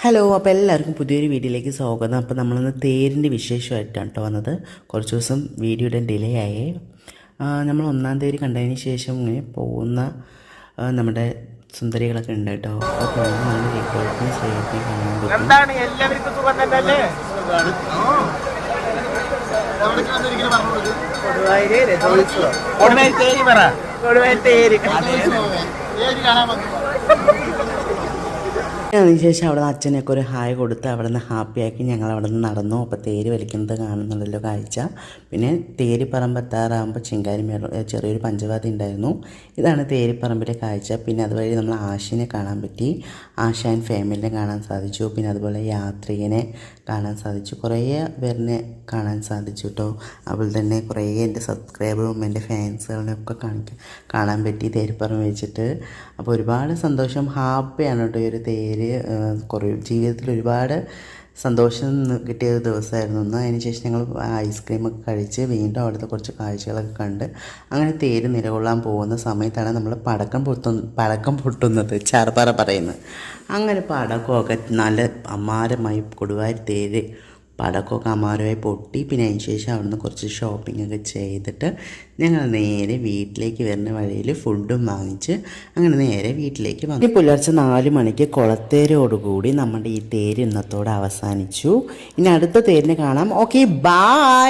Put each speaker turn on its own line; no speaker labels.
Hello അപ്പോൾ എല്ലാവർക്കും പുതിയൊരു വീഡിയോയിലേക്ക് സ്വാഗതം. അപ്പോൾ നമ്മളിന്ന് തേരിന്റെ വിശേഷമായിട്ടാണ് കേട്ടോ വന്നത്. കുറച്ച് ദിവസം വീഡിയോയുടെ ഇടാൻ ഡിലേ ആയേ നമ്മൾ ഒന്നാം തേര് കണ്ടതിന് ശേഷം ഇങ്ങനെ പോകുന്ന നമ്മുടെ സുന്ദരികളൊക്കെ ഉണ്ട് കേട്ടോ അപ്പോൾ കാണാൻ
എന്താണ്? എല്ലാവർക്കും സുഖം തന്നെയല്ലേ? കൊടുവായൂർ തേര് പറ. കൊടുവായൂർ തേര്
അതിനുശേഷം അവിടെ നിന്ന് അച്ഛനൊക്കെ ഒരു ഹായ് കൊടുത്ത് അവിടെ നിന്ന് ഹാപ്പിയാക്കി ഞങ്ങൾ അവിടെ നിന്ന് നടന്നു. അപ്പോൾ തേര് വലിക്കുന്നത് കാണുന്നുള്ളല്ലോ കാഴ്ച. പിന്നെ തേരിപ്പറമ്പ് എത്താറാകുമ്പോൾ ചിങ്കാരി ചെറിയൊരു പഞ്ചവാതി ഉണ്ടായിരുന്നു. ഇതാണ് തേരിപ്പറമ്പിലെ കാഴ്ച. പിന്നെ അതുവഴി നമ്മൾ ആശിനെ കാണാൻ പറ്റി. ആശ ആൻഡ് ഫാമിലിനെ കാണാൻ സാധിച്ചു. പിന്നെ അതുപോലെ യാത്രികനെ കാണാൻ സാധിച്ചു. കുറേ പേരിനെ കാണാൻ സാധിച്ചു കേട്ടോ അതുപോലെ തന്നെ കുറേ എന്റെ സബ്സ്ക്രൈബറും എന്റെ ഫാൻസുകളെ ഒക്കെ കാണിക്കാൻ കാണാൻ പറ്റി തേരിപ്പറമ്പ് വെച്ചിട്ട്. അപ്പോൾ ഒരുപാട് സന്തോഷം. ഹാപ്പിയാണ് കേട്ടോ ഈ ഒരു തേര് ഏഹ്, കുറേ ജീവിതത്തിൽ ഒരുപാട് സന്തോഷം കിട്ടിയ ഒരു ദിവസമായിരുന്നു. ഒന്ന് അതിന് ശേഷം ഞങ്ങൾ ഐസ്ക്രീമൊക്കെ കഴിച്ച് വീണ്ടും അവിടുത്തെ കുറച്ച് കാഴ്ചകളൊക്കെ കണ്ട് അങ്ങനെ തേര് നിലകൊള്ളാൻ പോകുന്ന സമയത്താണ് നമ്മൾ പടക്കം പൊട്ടു പടക്കം പൊട്ടുന്നത് ചാർപ്പാറ പറയുന്നത്. അങ്ങനെ പടക്കമൊക്കെ നല്ല അമാരമായി കൊടുവായി തേര് പടക്കമൊക്കെ അമാരമായി പൊട്ടി. പിന്നെ അതിന് ശേഷം അവിടുന്ന് കുറച്ച് ഷോപ്പിംഗ് ഒക്കെ ചെയ്തിട്ട് ഞങ്ങൾ നേരെ വീട്ടിലേക്ക് വരുന്ന വഴിയിൽ ഫുഡും വാങ്ങിച്ച് അങ്ങനെ നേരെ വീട്ടിലേക്ക് വന്നു. പുലർച്ചെ നാല് മണിക്ക് കുളത്തേരോടുകൂടി നമ്മുടെ ഈ തേര് ഇന്നത്തോടെ അവസാനിച്ചു. ഇനി അടുത്ത തേരിനെ കാണാം. Okay bye